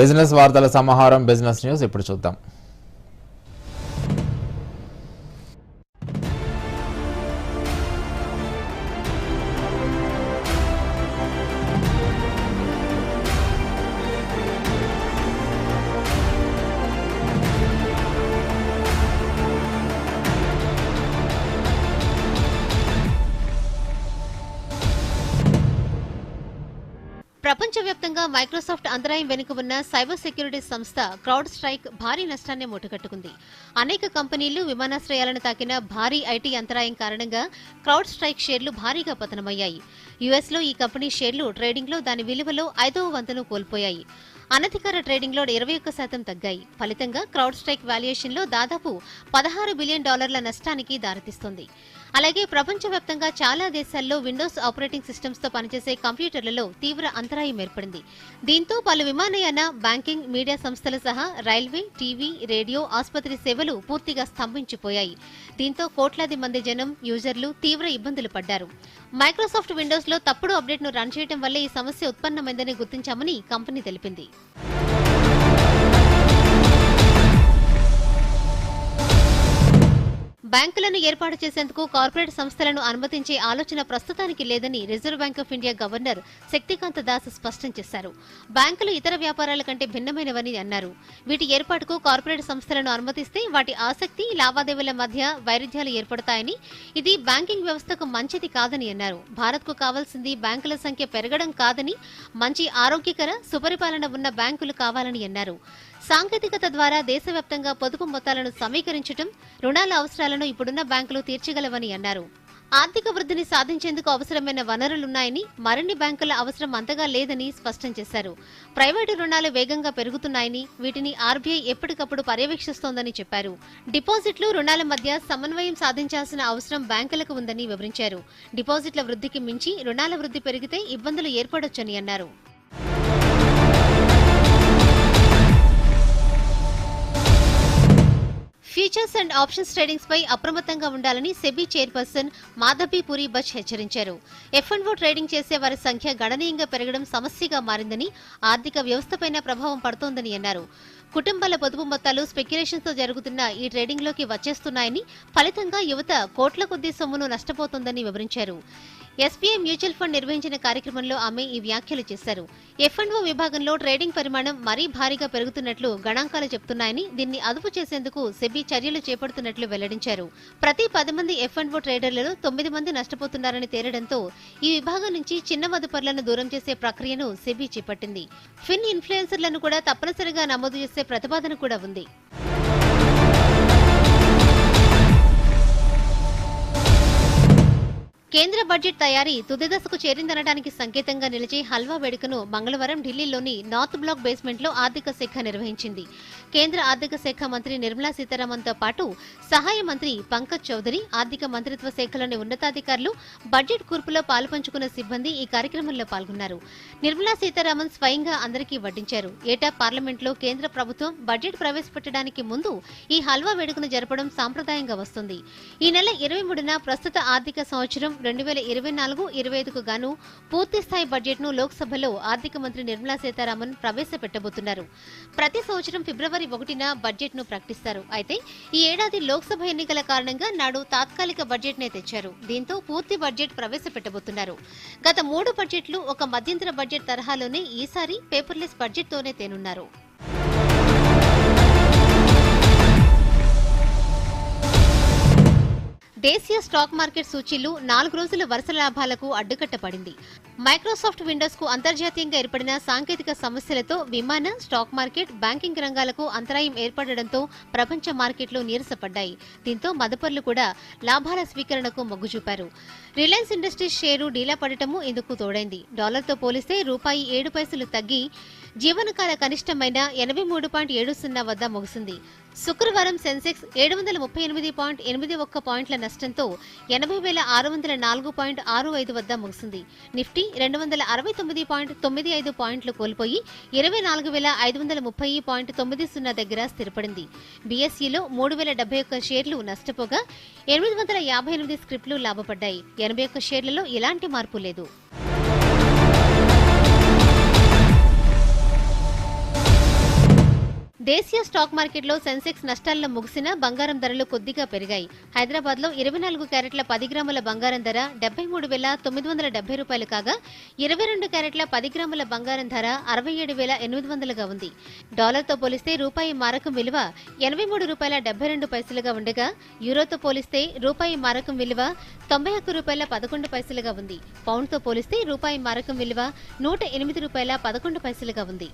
Business వార్తల సమాహారం business news ఇప్పుడు చూద్దాం. ప్రపంచవ్యాప్తంగా మైక్రోసాఫ్ట్ అంతరాయం వెనుక ఉన్న సైబర్ సెక్యూరిటీ సంస్థ క్రౌడ్ స్ట్రైక్ భారీ నష్టాన్ని మూటగట్టుకుంది. అనేక కంపెనీలు విమానాశ్రయాలను తాకిన భారీ ఐటీ అంతరాయం కారణంగా క్రౌడ్ స్ట్రైక్ షేర్లు భారీగా పతనమయ్యాయి. యుఎస్లో ఈ కంపెనీ షేర్లు ట్రేడింగ్లో దాని విలువలో ఐదవ వంతును కోల్పోయాయి. అనధికార ట్రేడింగ్లో ఇరవై ఒక్క శాతం తగ్గాయి. ఫలితంగా క్రౌడ్ స్ట్రైక్ వాల్యుయేషన్లో దాదాపు పదహారు బిలియన్ డాలర్ల నష్టానికి దారితీస్తుంది. అలాగే ప్రపంచవ్యాప్తంగా చాలా దేశాల్లో విండోస్ ఆపరేటింగ్ సిస్టమ్స్తో పనిచేసే కంప్యూటర్లలో తీవ్ర అంతరాయం ఏర్పడింది. దీంతో పలు విమానయాన బ్యాంకింగ్ మీడియా సంస్థలు సహా రైల్వే టీవీ రేడియో ఆసుపత్రి సేవలు పూర్తిగా స్తంభించిపోయాయి. దీంతో కోట్లాది మంది జనం యూజర్లు తీవ్ర ఇబ్బందులు పడ్డారు. మైక్రోసాఫ్ట్ విండోస్లో తప్పుడు అప్డేట్ను రన్ చేయడం వల్ల ఈ సమస్య ఉత్పన్నమైందని గుర్తించామని కంపెనీ తెలిపింది. బ్యాంకులను ఏర్పాటు చేసేందుకు కార్పొరేట్ సంస్థలను అనుమతించే ఆలోచన ప్రస్తుతానికి లేదని reserve bank of India governor Shaktikanta Das స్పష్టం చేశారు. బ్యాంకులు ఇతర వ్యాపారాల కంటే భిన్నమైనవని అన్నారు. వీటి ఏర్పాటుకు కార్పొరేట్ సంస్థలను అనుమతిస్తే వాటి ఆసక్తి లావాదేవీల మధ్య వైరుధ్యాలు ఏర్పడతాయని ఇది బ్యాంకింగ్ వ్యవస్థకు మంచిది కాదని అన్నారు. భారత్కు కావాల్సింది బ్యాంకుల సంఖ్య పెరగడం కాదని మంచి ఆరోగ్యకర సుపరిపాలన ఉన్న బ్యాంకులు కావాలని అన్నారు. సాంకేతికత ద్వారా దేశవ్యాప్తంగా పొదుపు మొత్తాలను సమీకరించడం రుణాల అవసరాలను ఇప్పుడున్న బ్యాంకులు తీర్చగలవని అన్నారు. ఆర్థిక వృద్ధిని సాధించేందుకు అవసరమైన వనరులున్నాయని మరిన్ని బ్యాంకుల అవసరం అంతగా లేదని స్పష్టం చేశారు. ప్రైవేటు రుణాలు వేగంగా పెరుగుతున్నాయని వీటిని ఆర్బీఐ ఎప్పటికప్పుడు పర్యవేక్షిస్తోందని చెప్పారు. డిపాజిట్లు రుణాల మధ్య సమన్వయం సాధించాల్సిన అవసరం బ్యాంకులకు ఉందని వివరించారు. డిపాజిట్ల వృద్ధికి మించి రుణాల వృద్ధి పెరిగితే ఇబ్బందులు ఏర్పడొచ్చని అన్నారు. ఫ్యూచర్స్ అండ్ ఆప్షన్స్ ట్రేడింగ్స్ పై అప్రమత్తంగా ఉండాలని సెబీ చైర్పర్సన్ మాధవి పురి బచ్ హెచ్చరించారు. ఎఫ్ అండ్ ట్రేడింగ్ చేసే వారి సంఖ్య గణనీయంగా పెరగడం సమస్యగా మారిందని ఆర్థిక వ్యవస్థపైన ప్రభావం పడుతోందని అన్నారు. కుటుంబాల పొదుపు మొత్తాలు స్పెక్యులేషన్స్తో జరుగుతున్న ఈ ట్రేడింగ్లోకి వచ్చేస్తున్నాయని ఫలితంగా యువత కోట్ల కొద్దీ సొమ్మును నష్టపోతోందని వివరించారు. ఎస్బీఐ మ్యూచువల్ ఫండ్ నిర్వహించిన కార్యక్రమంలో ఆమె ఈ వ్యాఖ్యలు చేశారు. ఎఫ్ఎన్ఓ విభాగంలో ట్రేడింగ్ పరిమాణం మరీ భారీగా పెరుగుతున్నట్లు గణాంకాలు చెబుతున్నాయని దీన్ని అదుపు చేసేందుకు సెబీ చర్యలు చేపడుతున్నట్లు వెల్లడించారు. ప్రతి పది మంది ఎఫ్ ట్రేడర్లలో తొమ్మిది మంది నష్టపోతున్నారని తేలడంతో ఈ విభాగం నుంచి చిన్న మదుపర్లను దూరం చేసే ప్రక్రియను సెబీ చేపట్టింది. ఫిన్ ఇన్ఫ్లుయెన్సర్లను కూడా తప్పనిసరిగా నమోదు చేసే ప్రతిపాదన కూడా ఉంది. కేంద్ర బడ్జెట్ తయారీ తుది దశకు చేరిందనడానికి సంకేతంగా నిలిచే హల్వా వేడుకను మంగళవారం ఢిల్లీలోని నార్త్ బ్లాక్ బేస్మెంట్లో ఆర్థిక శాఖ నిర్వహించింది. కేంద్ర ఆర్థిక శాఖ మంత్రి నిర్మలా సీతారామన్తో పాటు సహాయ మంత్రి పంకజ్ చౌదరి ఆర్థిక మంత్రిత్వ శాఖలోని ఉన్నతాధికారులు బడ్జెట్ కూర్పులో పాల్పంచుకున్న సిబ్బంది ఈ కార్యక్రమంలో పాల్గొన్నారు. నిర్మలా సీతారామన్ స్వయంగా అందరికీ వడ్డించారు. ఏటా పార్లమెంట్లో కేంద్ర ప్రభుత్వం బడ్జెట్ ప్రవేశపెట్టడానికి ముందు ఈ హల్వా వేడుకను జరపడం సాంప్రదాయంగా వస్తుంది. ఈ నెల ఇరవై మూడున ప్రస్తుత ఆర్థిక సంవత్సరం రెండు వేల ఇరవై నాలుగు ఇరవై ఐదుకు గాను పూర్తి స్థాయి బడ్జెట్ను లోక్సభలో ఆర్థిక మంత్రి నిర్మలా సీతారామన్ ప్రవేశపెట్టబోతున్నారు. ప్రతి సంవత్సరం ఫిబ్రవరి ఒకటిన బడ్జెట్ను ప్రకటిస్తారు. అయితే ఈ ఏడాది లోక్సభ ఎన్నికల కారణంగా నాడు తాత్కాలిక బడ్జెట్ నే తెచ్చారు. దీంతో పూర్తి బడ్జెట్ ప్రవేశపెట్టబోతున్నారు. గత మూడు బడ్జెట్లు ఒక మధ్యంతర బడ్జెట్ తరహాలోనే ఈసారి పేపర్లెస్ బడ్జెట్తోనే తేనున్నారు. దేశీయ స్టాక్ మార్కెట్ సూచీలు నాలుగు రోజుల వరుస లాభాలకు అడ్డుకట్ట పడింది. మైక్రోసాఫ్ట్ విండోస్కు అంతర్జాతీయంగా ఏర్పడిన సాంకేతిక సమస్యలతో విమాన స్టాక్ మార్కెట్ బ్యాంకింగ్ రంగాలకు అంతరాయం ఏర్పడడంతో ప్రపంచ మార్కెట్లు నీరసపడ్డాయి. దీంతో మదుపర్లు కూడా లాభాల స్వీకరణకు మొగ్గు చూపారు రిలయన్స్ ఇండస్ట్రీస్ షేరు డీలా పడటము ఇందుకు తోడైంది. డాలర్తో పోలిస్తే రూపాయి ఏడు పైసలు తగ్గి జీవనకాల కనిష్టమైన ఎనభై మూడు పాయింట్ ఏడు సున్నా వద్ద ముగిసింది. శుక్రవారం సెన్సెక్స్ ఏడు వందల ముప్పై ఎనిమిది పాయింట్ ఎనిమిది ఒక్క పాయింట్ల నష్టంతో ఎనభై వేల ఆరు వందల నాలుగు పాయింట్ ఆరు ఐదు వద్ద ముగిసింది. నిఫ్టీ రెండు వందల అరవై తొమ్మిది పాయింట్ తొమ్మిది ఐదు పాయింట్లు కోల్పోయి ఇరవై నాలుగు వేల ఐదు వందల ముప్పై పాయింట్ తొమ్మిది సున్నా దగ్గర స్థిరపడింది. బీఎస్ఈలో మూడు వేల డెబ్బై ఒక్క షేర్లు నష్టపోగా ఎనిమిది వందల యాభై ఎనిమిది స్క్రిప్ట్లు లాభపడ్డాయి. ఎనభై ఒక్క షేర్లలో ఎలాంటి మార్పు లేదు. దేశీయ స్టాక్ మార్కెట్లో సెన్సెక్స్ నష్టాల్లో ముగిసిన బంగారం ధరలు కొద్దిగా పెరిగాయి. హైదరాబాద్లో ఇరవై నాలుగు క్యారెట్ల పది గ్రాముల బంగారం ధర డెబ్బై మూడు వేల తొమ్మిది వందల డెబ్బై రూపాయలు కాగా ఇరవై రెండు క్యారెట్ల పది గ్రాముల బంగారం ధర అరవై ఏడు వేల ఎనిమిది వందలుగా ఉంది. డాలర్తో పోలిస్తే రూపాయి మారకం విలువ ఎనభై మూడు రూపాయల డెబ్బై రెండు పైసలుగా ఉండగా యూరోతో పోలిస్తే రూపాయి మారకం విలువ తొంభై ఒక్క రూపాయల పదకొండు పైసలుగా ఉంది. పౌండ్తో పోలిస్తే రూపాయి మారకం విలువ నూట ఎనిమిది రూపాయల పదకొండు పైసలుగా ఉంది.